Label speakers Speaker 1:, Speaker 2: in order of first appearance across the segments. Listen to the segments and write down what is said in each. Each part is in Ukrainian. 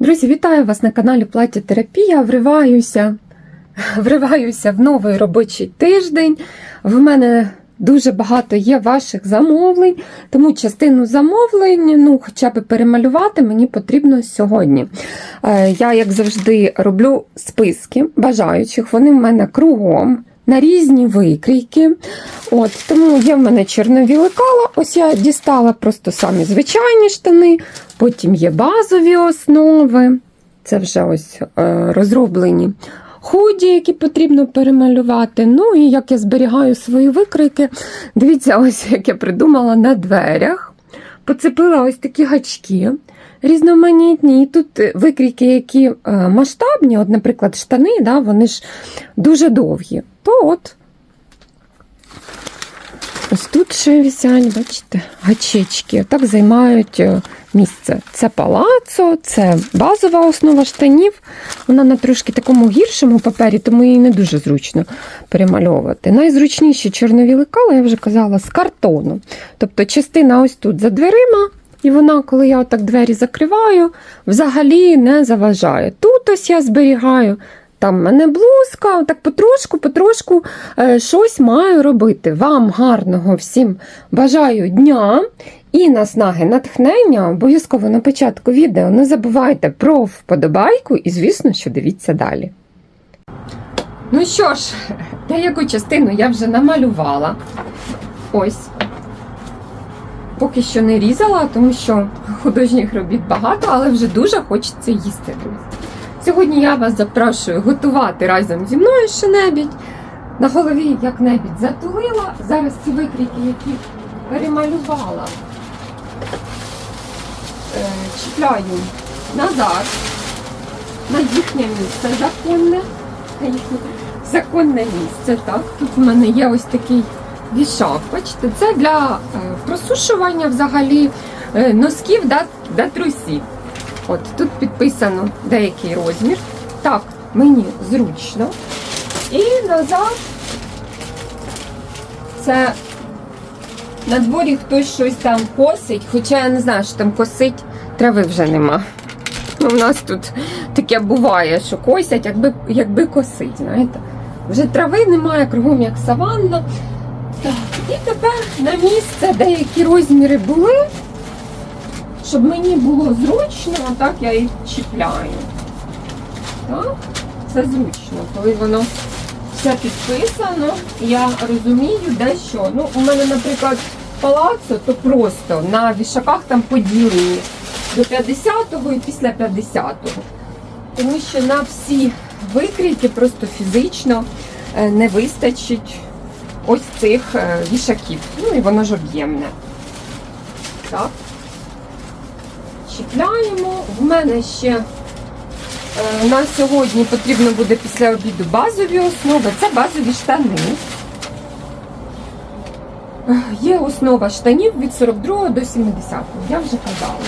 Speaker 1: Друзі, вітаю вас на каналі Плаття Терапія. Вриваюся, вриваюся в новий робочий тиждень. В мене дуже багато є ваших замовлень, тому частину замовлень, ну, хоча б перемалювати, мені потрібно сьогодні. Е, Я, як завжди, роблю списки бажаючих, вони в мене кругом. На різні викрійки. От, Тому є в мене чорнові лекала. Ось я дістала просто самі звичайні штани, потім є базові основи. Це вже ось е, розроблені худі, які потрібно перемалювати. Ну і як я зберігаю свої викрійки. Дивіться, ось як я придумала на дверях. Поцепила ось такі гачки різноманітні. І тут викрійки, які е, масштабні, от, наприклад, штани, да, вони ж дуже довгі. То от ось тут ще висять, бачите, гачечки. Так займають е, місце. Це палацо, це базова основа штанів. Вона на трошки такому гіршому папері, тому її не дуже зручно перемальовувати. Найзручніші чорнові лекала, я вже казала, з картону. Тобто частина ось тут за дверима. І вона, коли я отак двері закриваю, взагалі не заважає. Тут ось я зберігаю, там в мене блузка, так потрошку, потрошку е, щось маю робити. Вам гарного всім бажаю дня і наснаги натхнення. Обов'язково на початку відео не забувайте про вподобайку і, звісно, що дивіться далі. Ну що ж, деяку частину я вже намалювала. Ось. Поки що не різала, тому що художніх робіт багато, але вже дуже хочеться їсти. Сьогодні я вас запрошую готувати разом зі мною що-небудь. На голові як небудь затулила. Зараз ці викрійки, які перемалювала, е, чіпляю назад на їхнє місце законне. На їхнє законне місце. Так, тут в мене є ось такий вішак. Бачите, це для е, просушування взагалі е, носків да, да трусів. От тут підписано деякий розмір. Так, мені зручно. І назад це на дворі хтось щось там косить, хоча я не знаю, що там косить, трави вже нема. У нас тут таке буває, що косять, якби, якби косить, знаєте. Вже трави немає, кругом як саванна. І тепер на місце деякі розміри були, щоб мені було зручно, так я їх чіпляю. Так, це зручно, коли воно все підписано, я розумію, де що. Ну, у мене, наприклад, палацо, то просто на вішаках там поділені до 50-го і після 50-го. Тому що на всі викрійки просто фізично е, не вистачить ось цих е, вішаків. Ну і воно ж об'ємне. Так. Чіпляємо. В мене ще е, на сьогодні потрібно буде після обіду базові основи. Це базові штани. Є основа штанів від 42 до 70, я вже казала.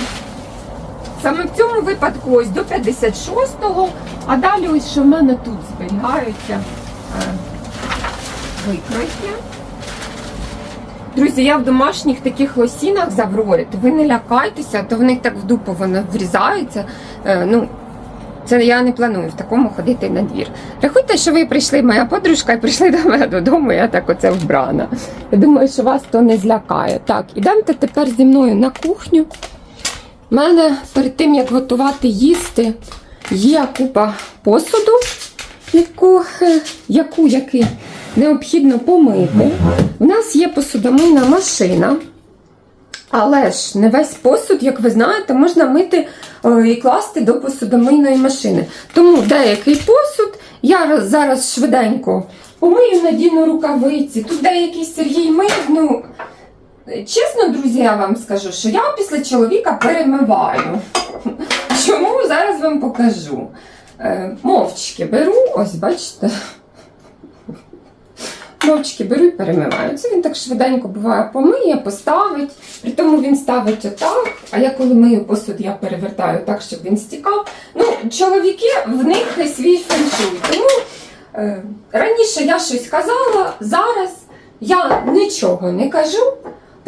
Speaker 1: Саме в цьому випадку ось до 56-го, а далі ось що в мене тут зберігаються е, викройки. Друзі, я в домашніх таких лосінах з Аврори, ви не лякайтеся, то в них так в дупу воно врізається. Е, ну, це я не планую в такому ходити на двір. Рахуйте, що ви прийшли, моя подружка, і прийшли до мене додому, я так оце вбрана. Я думаю, що вас то не злякає. Так, ідемте тепер зі мною на кухню. У мене перед тим, як готувати їсти, є купа посуду, яку, е, яку яки необхідно помити. У нас є посудомийна машина. Але ж не весь посуд, як ви знаєте, можна мити е, і класти до посудомийної машини. Тому деякий посуд я зараз швиденько помию, надіну рукавиці. Тут деякий Сергій мив. Ну, чесно, друзі, я вам скажу, що я після чоловіка перемиваю. Чому зараз вам покажу? Е, Мовчки беру, ось бачите. Мовчки беру і перемиваю. Це він так швиденько буває помиє, поставить. При тому він ставить отак. А я коли мию посуд, я перевертаю так, щоб він стікав. Ну, чоловіки в них свій феншуй. Тому е, раніше я щось казала, зараз я нічого не кажу.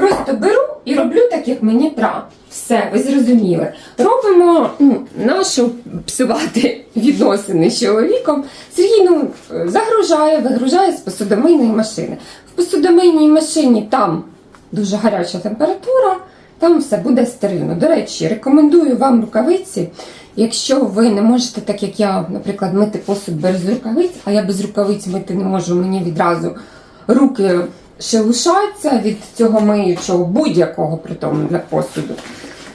Speaker 1: Просто беру і роблю так, як мені треба. Все, ви зрозуміли. Робимо ну, нашу псувати відносини з чоловіком. Сергій ну, загружає, вигружає з посудомийної машини. В посудомийній машині там дуже гаряча температура, там все буде стерильно. До речі, рекомендую вам рукавиці. Якщо ви не можете, так як я, наприклад, мити посуд без рукавиць, а я без рукавиць мити не можу, мені відразу руки шелушаться від цього миючого, будь-якого при тому для посуду.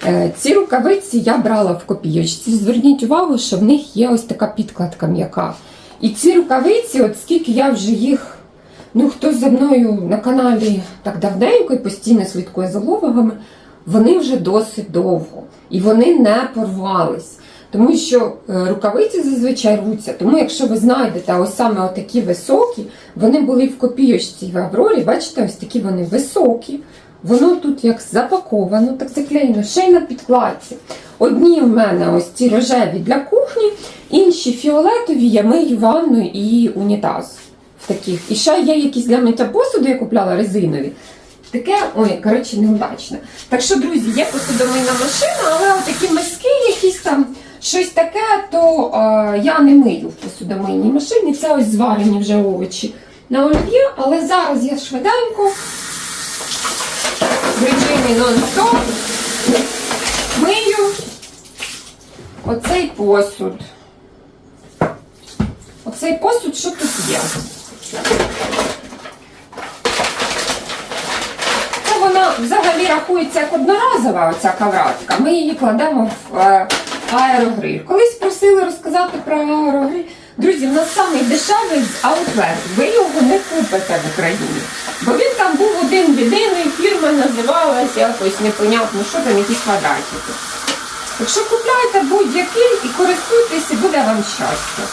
Speaker 1: Е, Ці рукавиці я брала в копійочці. Зверніть увагу, що в них є ось така підкладка м'яка. І ці рукавиці, от скільки я вже їх, ну хтось за мною на каналі так давненько і постійно слідкує за ловогами, вони вже досить довго. І вони не порвались. Тому що е, рукавиці зазвичай рвуться. Тому якщо ви знайдете ось саме отакі високі, вони були в копійочці в Аврорі, бачите, ось такі вони високі. Воно тут як запаковано, так заклеєно, ще й на підкладці. Одні в мене ось ці рожеві для кухні, інші фіолетові я мию ванну і унітаз. В таких. І ще є якісь для миття посуду, я купляла резинові. Таке, ой, коротше, неудачне. Так що, друзі, є посудомийна машина, але такі миски якісь там, щось таке, то е, я не мию в посудомийній машині. Це ось зварені вже овочі на олів'є, але зараз я швиденько в режимі нон-стоп мию оцей посуд. Оцей посуд, що тут є? Це вона взагалі рахується як одноразова оця кавратка. Ми її кладемо в е, аерогриль. Колись просили розказати про аерогриль. Друзі, в нас самий дешевий. Ви його не купите в Україні. Бо він там був один єдиний, фірма називалася якось непонятно, що там якісь квадратики. Якщо купляйте будь-який і користуйтесь, буде вам щастя.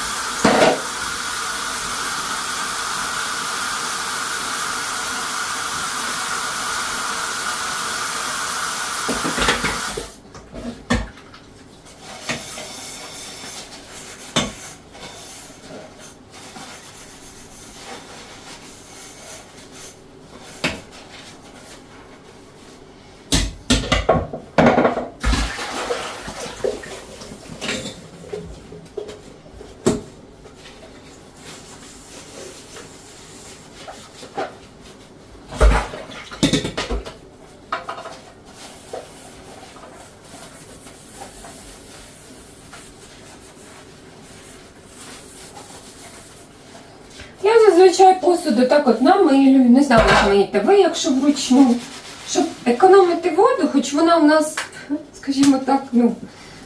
Speaker 1: Я зазвичай посуду так от намилюю, не знаю, миєте ви, якщо вручну, щоб економити воду, хоч вона у нас, скажімо так, ну,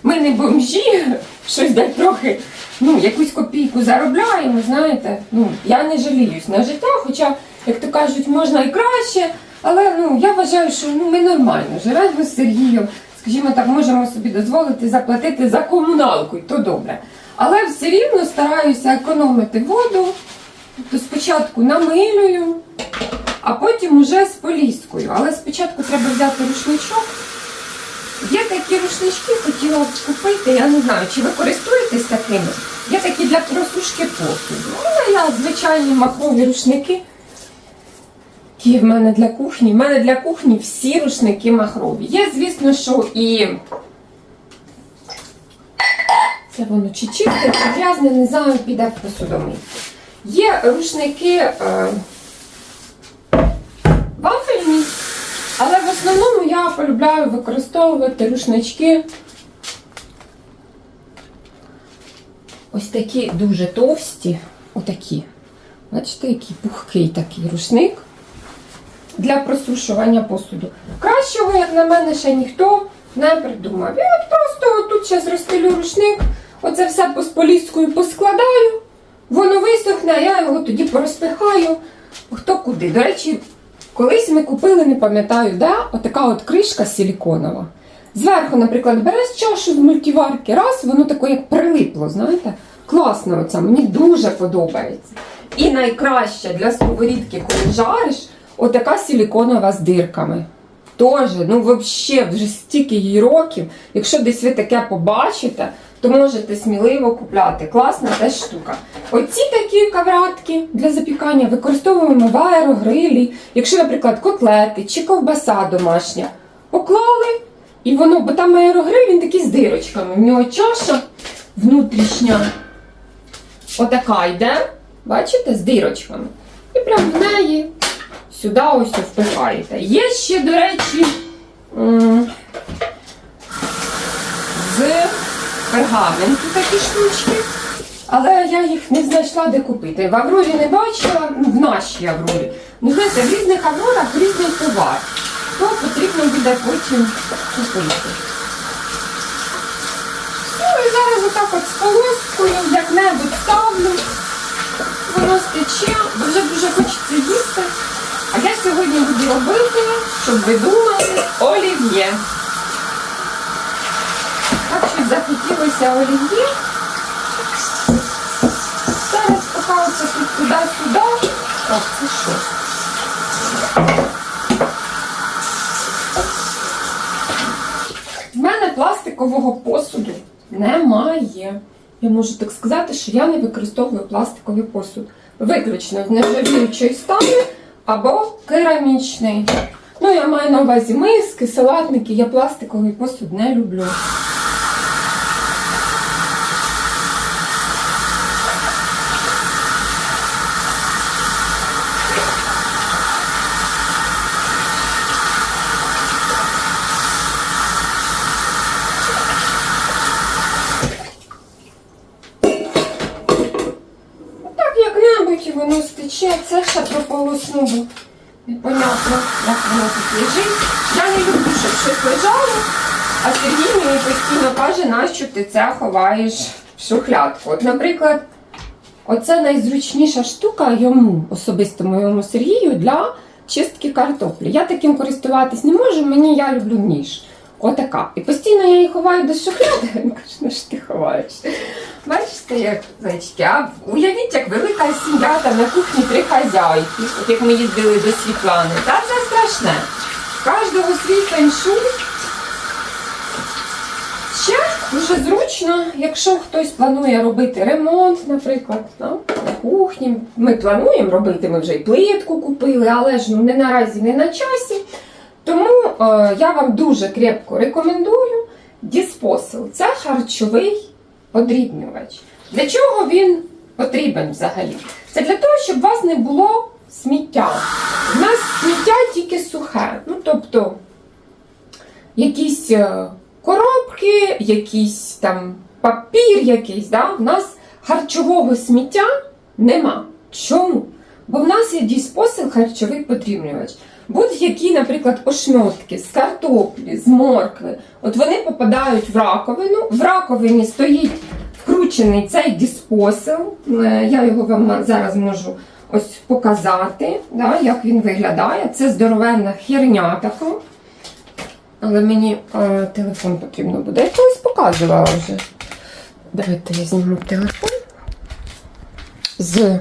Speaker 1: ми не бомжі, щось де трохи, ну, якусь копійку заробляємо, знаєте. Ну, я не жаліюсь на життя, хоча, як то кажуть, можна і краще, але ну, я вважаю, що ну, ми нормально живемо з Сергієм, скажімо так, можемо собі дозволити заплатити за комуналку, і то добре. Але все рівно стараюся економити воду. То спочатку намилюю, а потім уже з поліскою. Але спочатку треба взяти рушничок. Є такі рушнички, хотіла б купити, я не знаю, чи ви користуєтесь такими. Є такі для просушки посуду. Ну, я звичайні махрові рушники. Які в мене для кухні. В мене для кухні всі рушники махрові. Є, звісно, що і. Це воно чи чисте, чи грязне, не знаю, піде в посудомийку. Є рушники е, вафельні, але в основному я полюбляю використовувати рушнички ось такі дуже товсті, отакі. Бачите, який пухкий такий рушник для просушування посуду. Кращого, як на мене, ще ніхто не придумав. Я от просто тут зараз розстелю рушник, оце все по поліскою поскладаю. Воно висохне, а я його тоді порозпихаю. Хто куди. До речі, колись ми купили, не пам'ятаю, де, отака от кришка силіконова. Зверху, наприклад, береш чашу з мультиварки, раз, воно таке як прилипло, знаєте? Класно оця, мені дуже подобається. І найкраще для сковорідки, коли жариш, отака силіконова з дирками. теж, ну взагалі, вже стільки їй років. Якщо десь ви таке побачите, то можете сміливо купляти. Класна теж штука. Оці такі кавратки для запікання використовуємо в аерогрилі. Якщо, наприклад, котлети чи ковбаса домашня, поклали, і воно, бо там аерогриль, він такий з дирочками. В нього чаша внутрішня. Отака йде, бачите, з дирочками. І прямо в неї сюди ось впихаєте. Є ще, до речі, з пергаменту такі штучки. Але я їх не знайшла де купити. В Аврорі не бачила, ну, в нашій Аврорі. Ну, знаєте, в різних Аврорах різний товар. То потрібно буде потім купити. Ну і зараз отак от з полоскою як-небудь ставлю. Воно стече, бо вже дуже хочеться їсти. А я сьогодні буду робити, щоб ви думали, олів'є. Так щось захотілося олів'є. Зараз поки тут туди-сюди. Так, це що? В мене пластикового посуду немає. Я можу так сказати, що я не використовую пластиковий посуд. Виключно з нержавіючої сталі або керамічний. Ну, я маю на увазі миски, салатники, я пластиковий посуд не люблю. Так як-небудь і воно стече, це ще прополосну, бо непонятно, як воно тут лежить. Я не люблю, щоб щось лежало, а Сергій мені постійно каже, нащо ти це ховаєш в шухлядку. От, наприклад, оце найзручніша штука йому, особисто моєму Сергію, для чистки картоплі. Я таким користуватись не можу, мені я люблю ніж. Отака. І постійно я її ховаю до шухляди. Він каже, ну що ти ховаєш? Бачите, як зайчики, а уявіть, як велика сім'я там на кухні три хазяйки, от як ми їздили до Світлани. Та це страшне. Кожного свій феншуй. Ще дуже зручно, якщо хтось планує робити ремонт, наприклад, да, на кухні. Ми плануємо робити, ми вже і плитку купили, але ж ну, не наразі не на часі. Тому е, я вам дуже крепко рекомендую Діспосил. Це харчовий подрібнювач. Для чого він потрібен взагалі? Це для того, щоб у вас не було сміття. У нас сміття тільки сухе. Ну, тобто, якісь е, коробки, якийсь там папір якийсь. Да? У нас харчового сміття нема. Чому? Бо в нас є діспосил харчовий подрібнювач. Будь-які, наприклад, ошметки з картоплі, з моркви, от вони попадають в раковину. В раковині стоїть вкручений цей діспосил. Е, Я його вам зараз можу ось показати, да, як він виглядає. Це здоровенна херня така. Але мені е, телефон потрібно буде. Я колись показувала вже. Давайте я зніму телефон. З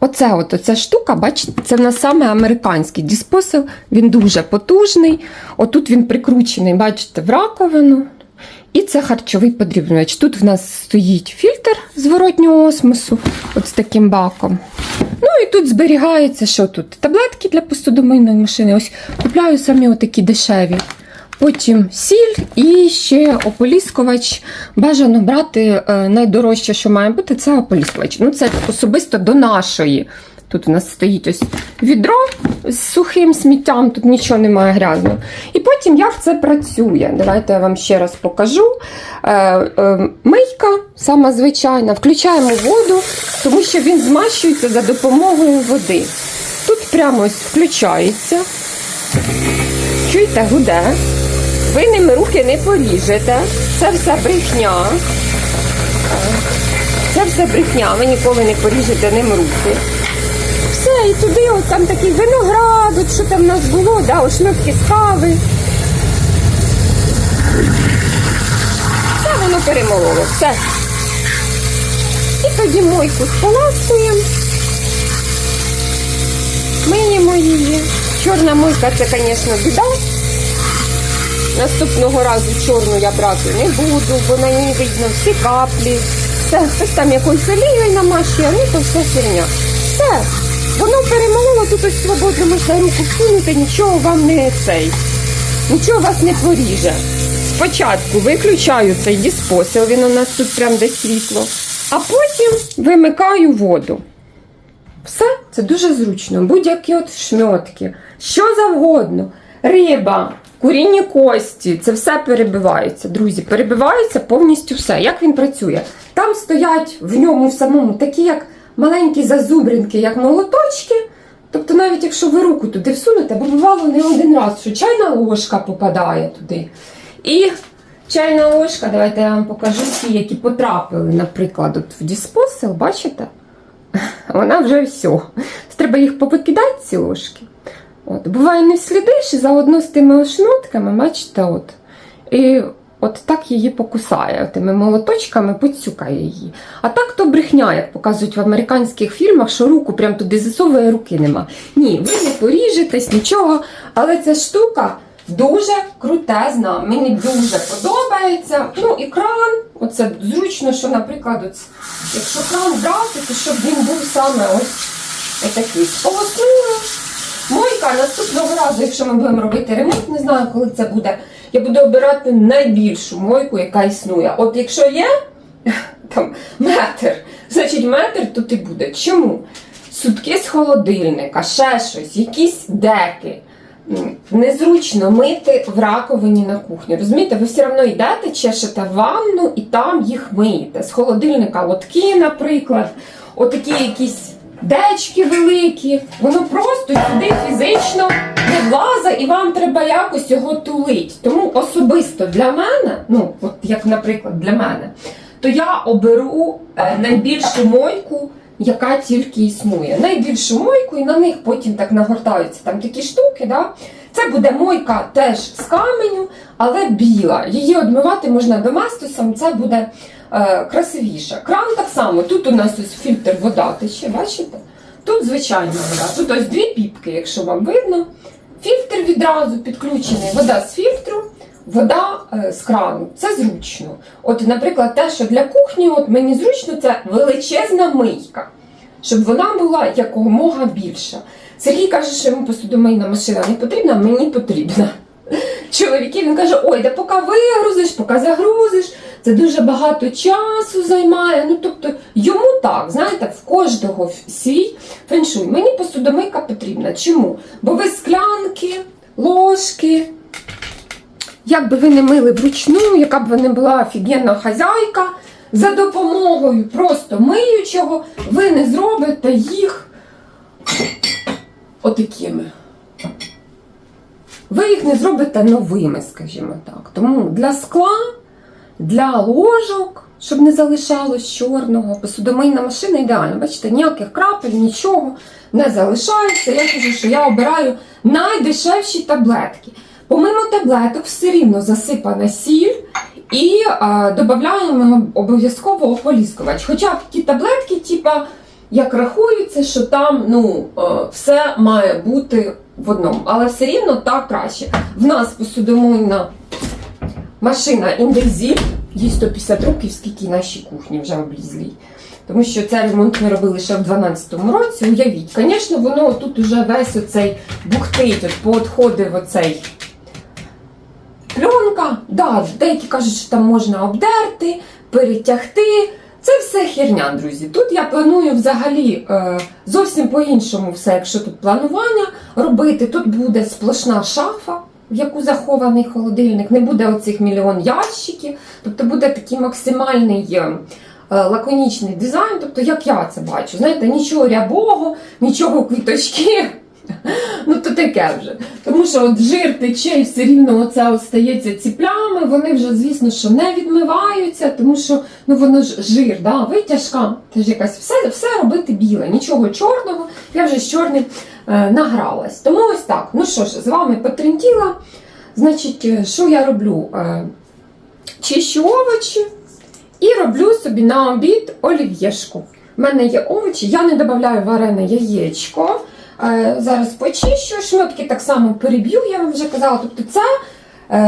Speaker 1: Оце от оця штука, бачите, це в нас саме американський діспосил, він дуже потужний. Отут він прикручений, бачите, в раковину. І це харчовий подрібнювач. Тут в нас стоїть фільтр зворотнього осмосу, от з таким баком. Ну і тут зберігається, що тут? Таблетки для посудомийної машини. Ось купляю самі отакі дешеві. Потім сіль і ще ополіскувач. Бажано брати е, найдорожче, що має бути, це ополіскувач. Ну, це особисто до нашої. Тут у нас стоїть ось відро з сухим сміттям, тут нічого немає грязного. І потім як це працює. Давайте я вам ще раз покажу. Е, е, мийка, сама звичайна, включаємо воду, тому що він змащується за допомогою води. Тут прямо ось включається. Чуєте, гуде. Ви ними руки не поріжете. Це все брехня. Це все брехня, ви ніколи не поріжете ним руки. Все, і туди от там такий виноград, от що там в нас було, да, ошметки з кави. Все воно перемололо, все. І тоді мойку споласкуємо. Миємо її. чорна мойка це, звісно, біда. Наступного разу чорну я брати не буду, бо на ній видно всі каплі. Це хтось там якоюсь олією намащує, ну то все херня. Все, воно перемололо, тут ось свободно можна руку всунути, нічого вам не цей, нічого вас не поріже. Спочатку виключаю цей диспосил, він у нас тут прям десь світло, а потім вимикаю воду. Все, це дуже зручно. Будь-які от шмьотки, що завгодно, риба, курінні кості, це все перебивається. Друзі, перебивається повністю все. Як він працює? Там стоять в ньому самому такі, як маленькі зазубринки, як молоточки. Тобто, навіть якщо ви руку туди всунете, бо бувало не один раз, що чайна ложка попадає туди. І чайна ложка, давайте я вам покажу ті, які потрапили, наприклад, от в диспосил, бачите? вона вже все. Треба їх повикидати, ці ложки. От. Буває, не вслідиш, і заодно з тими ошнотками, бачите, от. І от так її покусає, тими молоточками поцюкає її. А так то брехня, як показують в американських фільмах, що руку прям туди засовує, руки нема. Ні, ви не поріжетесь, нічого. Але ця штука дуже крутезна. Мені дуже подобається. Ну і кран, оце зручно, що, наприклад, от, якщо кран брати, то щоб він був саме ось отакий. Сполоснули. Мойка наступного разу, якщо ми будемо робити ремонт, не знаю, коли це буде. Я буду обирати найбільшу мойку, яка існує. От якщо є там метр, значить метр тут і буде. Чому? Сутки з холодильника, ще щось, якісь деки. Незручно мити в раковині на кухні. Розумієте, ви все одно йдете, чешете ванну і там їх миєте. З холодильника лотки, наприклад, отакі якісь дечки великі. Воно просто сюди фізично не влазить, і вам треба якось його тулить. Тому особисто для мене, ну, от як, наприклад, для мене, то я оберу е, найбільшу мойку яка тільки існує. Найбільшу мойку, і на них потім так нагортаються там такі штуки. Да? Це буде мойка теж з каменю, але біла. Її одмивати можна доместосом, це буде е, красивіше. Кран так само. Тут у нас ось фільтр вода тече, бачите? Тут звичайна вода. Тут ось дві піпки, якщо вам видно. Фільтр відразу підключений, вода з фільтру. Вода е, з крану, це зручно. От, наприклад, те, що для кухні, от мені зручно, це величезна мийка, щоб вона була якомога більша. Сергій каже, що йому посудомийна машина не потрібна, а мені потрібна. Чоловіки він каже: ой, да поки вигрузиш, поки загрузиш, це дуже багато часу займає. Ну, тобто, йому так, знаєте, в кожного свій феншуй. Мені посудомийка потрібна. Чому? Бо ви склянки, ложки. Як би ви не мили вручну, яка б ви не була офігенна хазяйка, за допомогою просто миючого ви не зробите їх отакими. Ви їх не зробите новими, скажімо так. Тому для скла, для ложок, щоб не залишалось чорного, посудомийна машина ідеальна. Бачите, ніяких крапель, нічого не залишається. Я кажу, що я обираю найдешевші таблетки. Помимо таблеток, все рівно засипана сіль і е, додаємо обов'язково ополіскувач. Хоча ті таблетки, типа, як рахується, що там ну, е, все має бути в одному. Але все рівно так краще. В нас посудомийна машина індекзів, їй 150 років, скільки нашій кухні вже облізлій. Тому що цей ремонт ми робили ще в 12-му році. Уявіть, звісно, воно тут уже весь оцей бухтить, от поотходив оцей пленка. Да, деякі кажуть, що там можна обдерти, перетягти. Це все херня, друзі. Тут я планую взагалі е, зовсім по-іншому все, якщо тут планування робити. Тут буде сплошна шафа, в яку захований холодильник, не буде оцих мільйон ящиків. Тобто буде такий максимальний е, е, лаконічний дизайн. Тобто, як я це бачу, знаєте, нічого рябого, нічого квіточки. Ну, то таке вже. Тому що от жир тече і все рівно оце от стається ці плями, вони вже, звісно, що не відмиваються, тому що ну воно ж жир, да? витяжка, теж якась все, все робити біле, нічого чорного, я вже з чорним е, награлась. Тому ось так. Ну що ж, з вами потренділа. Значить, е, що я роблю? Е, чищу овочі і роблю собі на обід олів'єшку. У мене є овочі, я не додаю варене яєчко. Е, зараз почищу, шмотки так само переб'ю, я вам вже казала. Тобто це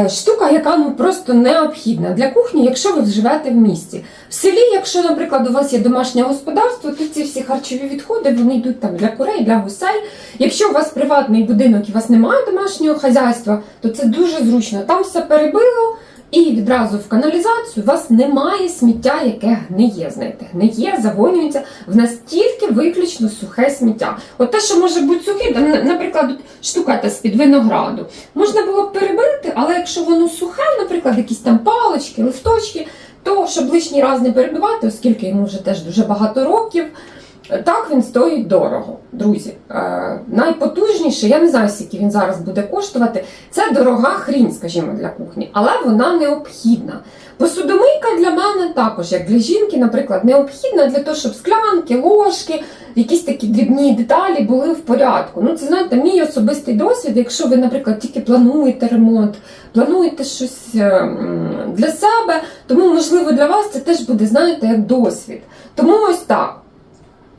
Speaker 1: штука, яка ну просто необхідна для кухні, якщо ви живете в місті. В селі, якщо, наприклад, у вас є домашнє господарство, то ці всі харчові відходи вони йдуть там для курей, для гусей. Якщо у вас приватний будинок і у вас немає домашнього хазяйства, то це дуже зручно. Там все перебило. І відразу в каналізацію у вас немає сміття, яке гниє. Знаєте, гниє, завонюється в настільки виключно сухе сміття. От те, що може бути сухе, наприклад, от з-під винограду, можна було б перебити, але якщо воно сухе, наприклад, якісь там палочки, листочки, то щоб лишній раз не перебивати, оскільки йому вже теж дуже багато років. Так він стоїть дорого, друзі. Е, найпотужніше, я не знаю, скільки він зараз буде коштувати. Це дорога хрінь, скажімо, для кухні, але вона необхідна. Посудомийка для мене також, як для жінки, наприклад, необхідна для того, щоб склянки, ложки, якісь такі дрібні деталі були в порядку. Ну, це знаєте, мій особистий досвід. Якщо ви, наприклад, тільки плануєте ремонт, плануєте щось е, для себе, тому можливо для вас це теж буде, знаєте, як досвід. Тому ось так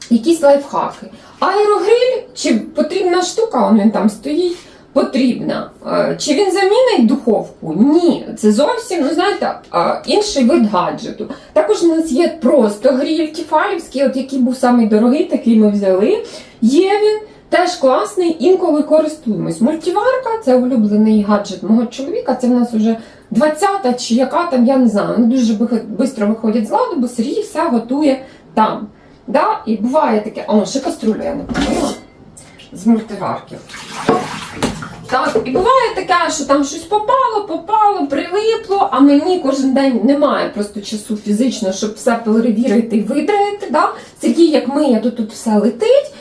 Speaker 1: якісь лайфхаки. Аерогриль, чи потрібна штука, він там стоїть, потрібна. Е, Чи він замінить духовку? Ні. Це зовсім, ну знаєте, е, інший вид гаджету. Також у нас є просто гріль тіфалівський, от який був самий дорогий, такий ми взяли. Є він. Теж класний, інколи користуємось. Мультиварка це улюблений гаджет мого чоловіка. Це в нас вже 20-та чи яка там, я не знаю. Вони дуже швидко виходять з ладу, бо Сергій все готує там. Да? І буває таке, о, ще каструлю я не помила з мультиварки. Так, і буває таке, що там щось попало, попало, прилипло, а мені кожен день немає просто часу фізично, щоб все перевірити і видраїти. Да? Сергій, як миє, то тут все летить.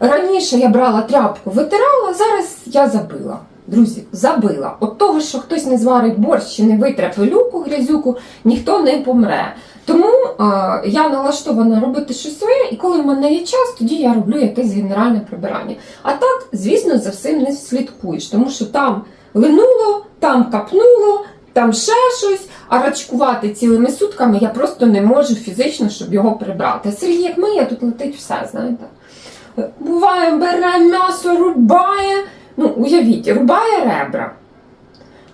Speaker 1: Раніше я брала тряпку, витирала, зараз я забила. Друзі, забила. От того, що хтось не зварить борщ чи не витре пилюку, грязюку, ніхто не помре. Тому е, я налаштована робити щось своє, і коли в мене є час, тоді я роблю якесь генеральне прибирання. А так, звісно, за всім не слідкуєш, тому що там линуло, там капнуло, там ще щось, а рачкувати цілими сутками я просто не можу фізично, щоб його прибрати. Сергій, як миє, тут летить все, знаєте. Буває, бере м'ясо, рубає. Ну, уявіть, рубає ребра.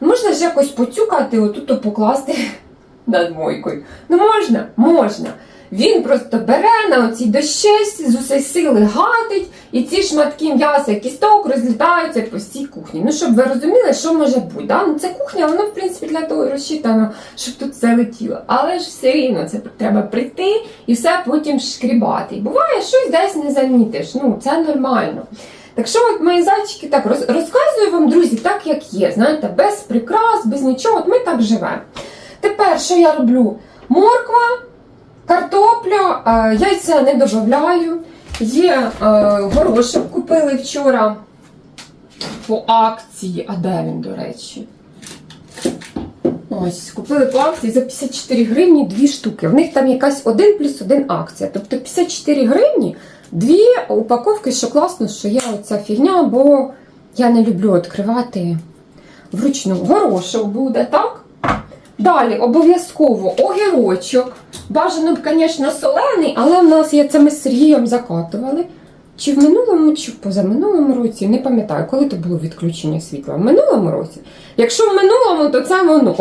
Speaker 1: Можна ж якось поцюкати, отут покласти над мойкою. Ну можна, можна. Він просто бере на оцій дощечці, з усієї сили гатить, і ці шматки м'яса, кісток розлітаються по всій кухні. Ну, щоб ви розуміли, що може бути. Да? Ну, це кухня, вона, в принципі, для того і розчитана, щоб тут все летіло. Але ж все рівно це треба прийти і все потім шкрібати. І буває, щось десь не замітиш. Ну, це нормально. Так що, от мої зайчики, так роз, розказую вам, друзі, так як є. Знаєте, без прикрас, без нічого. От ми так живемо. Тепер, що я роблю? Морква, картопля, е, яйця не додаю. Є е, горошок купили вчора по акції. А де він, до речі? Ось, купили по акції за 54 гривні дві штуки. В них там якась 1 плюс 1 акція. Тобто 54 гривні, дві упаковки, що класно, що є оця фігня, бо я не люблю відкривати вручну. Горошок буде, так? Далі обов'язково огірочок. Бажано б, звісно, солений, але в нас є це ми з Сергієм закатували. Чи в минулому, чи в позаминулому році, не пам'ятаю, коли то було відключення світла. В минулому році. Якщо в минулому, то це воно.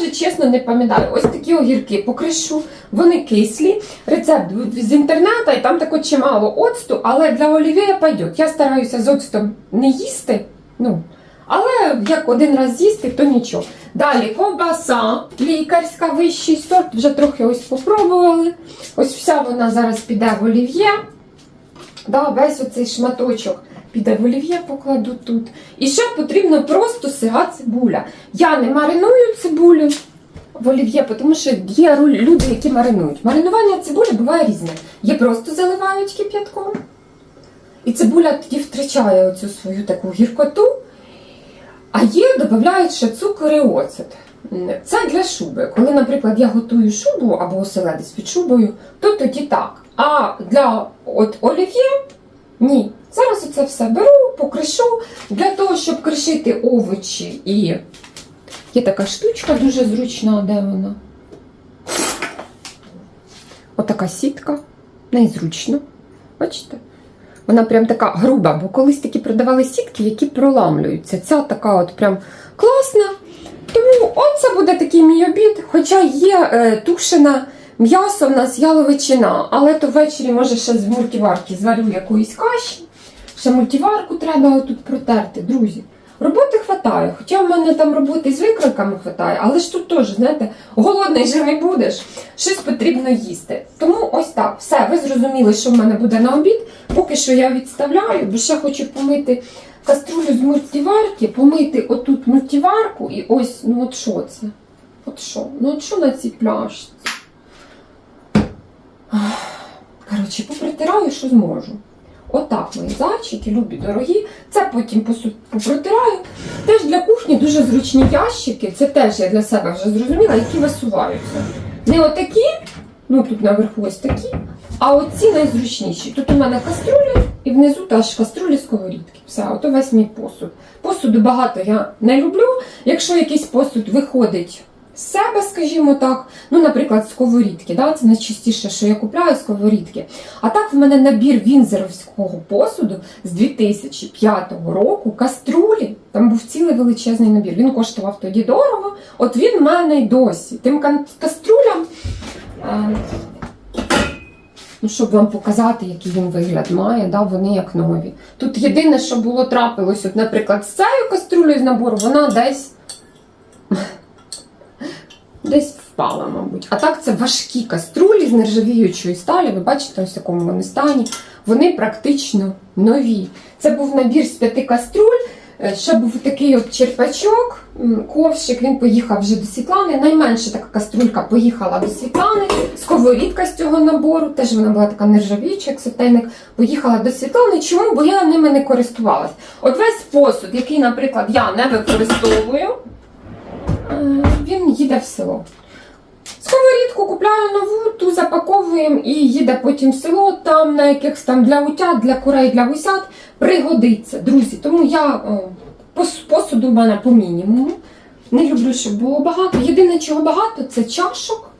Speaker 1: Вже чесно не пам'ятаю. Ось такі огірки покришу, вони кислі. Рецепт з інтернету, і там тако чимало оцту, але для олів'є пойде. Я стараюся з оцтом не їсти. Ну, але як один раз з'їсти, то нічого. Далі ковбаса лікарська, вищий сорт, вже трохи ось попробували. Ось вся вона зараз піде в олів'є. Да, весь оцей шматочок піде в олів'є, покладу тут. І ще потрібно просто сира цибуля. Я не мариную цибулю в олів'є, тому що є люди, які маринують. Маринування цибулі буває різне. Є просто заливають кип'ятком. І цибуля тоді втрачає оцю свою таку гіркоту. А є, додають ще цукор і оцет. Це для шуби. Коли, наприклад, я готую шубу або оселедець під шубою, то тоді так. А для от олів'є ні. Зараз оце все беру, покришу для того, щоб кришити овочі. І є така штучка дуже зручна, де вона? Отака сітка. Незручно. Бачите? Вона прям така груба, бо колись такі продавали сітки, які проламлюються. Ця така от прям класна. Тому оце буде такий мій обід. Хоча є е, тушена м'ясо в нас яловичина, але то ввечері може ще з мультиварки зварю якоїсь каші. Ще мультиварку треба отут протерти, друзі. Роботи хватає, хоча в мене там роботи з викройками хватає, але ж тут теж, знаєте, голодний же не будеш, щось потрібно їсти. Тому ось так, все, ви зрозуміли, що в мене буде на обід. Поки що я відставляю, бо ще хочу помити каструлю з мультиварки, помити отут мультиварку і ось, ну от що це? От що? Ну от що на цій пляшці? Коротше, попритираю, що зможу. Отак мої зайчики, любі, дорогі. Це потім попротираю. Теж для кухні дуже зручні ящики. Це теж я для себе вже зрозуміла, які висуваються. Не отакі, ну тут наверху ось такі, а оці найзручніші. Тут у мене каструлі і внизу теж каструлі сковорідки. Все, ото весь мій посуд. Посуду багато я не люблю. Якщо якийсь посуд виходить себе, скажімо так, ну, наприклад, сковорідки, да, це найчастіше, що я купляю сковорідки. А так в мене набір вінзеровського посуду з 2005 року, каструлі. Там був цілий величезний набір. Він коштував тоді дорого. От він в мене й досі. Тим каструлям. Ну, щоб вам показати, який він вигляд має, да, вони як нові. Тут єдине, що було трапилось, от, наприклад, з цією каструлею з набору, вона десь десь впала, мабуть. А так це важкі каструлі з нержавіючої сталі. Ви бачите, ось в якому вони стані. Вони практично нові. Це був набір з п'яти каструль. Е, Ще був такий от черпачок, ковшик, він поїхав вже до Світлани. Найменша така каструлька поїхала до Світлани. Сковорідка з цього набору, теж вона була така нержавіюча, як сотейник, поїхала до Світлани. Чому? Бо я ними не користувалась. От весь посуд, який, наприклад, я не використовую, він їде в село. Сковорідку купляю нову, ту запаковуємо і їде потім в село, там на якихось там для утят, для курей, для гусят пригодиться, друзі. Тому я о, пос- посуду в мене по мінімуму. Не люблю, щоб було багато. Єдине, чого багато, це чашок.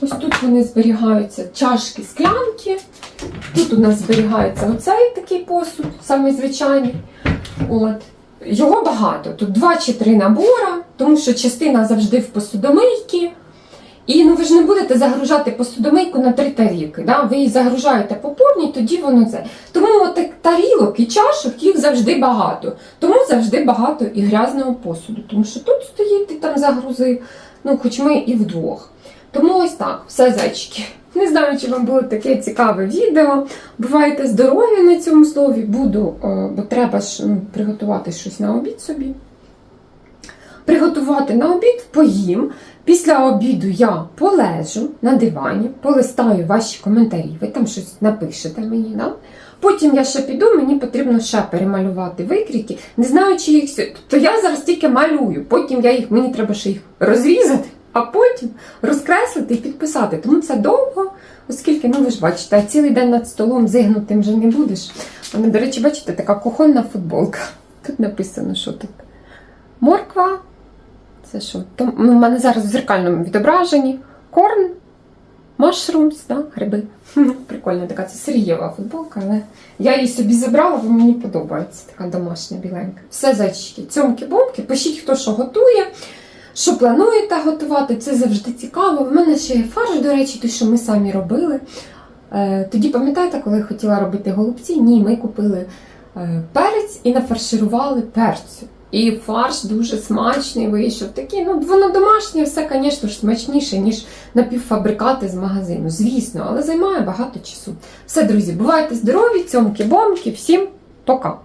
Speaker 1: Ось тут вони зберігаються чашки, склянки. Тут у нас зберігається оцей такий посуд, самий звичайний. От. Його багато. Тут два чи три набора, тому що частина завжди в посудомийці. І ну ви ж не будете загружати посудомийку на три тарілки. Да? Ви її загружаєте по повній, тоді воно це. Тому от тарілок і чашок їх завжди багато. Тому завжди багато і грязного посуду. Тому що тут стоїть, ти там загрузив, ну хоч ми і вдвох. Тому ось так, все зайчики. Не знаю, чи вам було таке цікаве відео. Бувайте здорові на цьому слові. Буду, е, бо треба ж ну, приготувати щось на обід собі. Приготувати на обід, поїм. Після обіду я полежу на дивані, полистаю ваші коментарі, ви там щось напишете мені. Да? Потім я ще піду, мені потрібно ще перемалювати викрійки. Не знаю, чи їх Тобто я зараз тільки малюю, потім я їх, мені треба ще їх розрізати, а потім розкреслити і підписати. Тому це довго, оскільки, ну ви ж бачите, цілий день над столом зигнутим вже не будеш. У мене, до речі, бачите, така кухонна футболка. Тут написано, що тут морква. Це що? Там, ну, в мене зараз в зеркальному відображенні. Корн, машрумс, да? гриби. Прикольна така, це Сергієва футболка, але я її собі забрала, бо мені подобається. Така домашня біленька. Все зайчики, цьомки-бомки. Пишіть, хто що готує, що плануєте готувати. Це завжди цікаво. В мене ще є фарш, до речі, той, що ми самі робили. Е, Тоді пам'ятаєте, коли я хотіла робити голубці? Ні, ми купили е, перець і нафарширували перцю. І фарш дуже смачний вийшов. Такий, ну воно домашнє, все, звісно ж, смачніше, ніж напівфабрикати з магазину. Звісно, але займає багато часу. Все, друзі, бувайте здорові, цьомки-бомки, всім пока!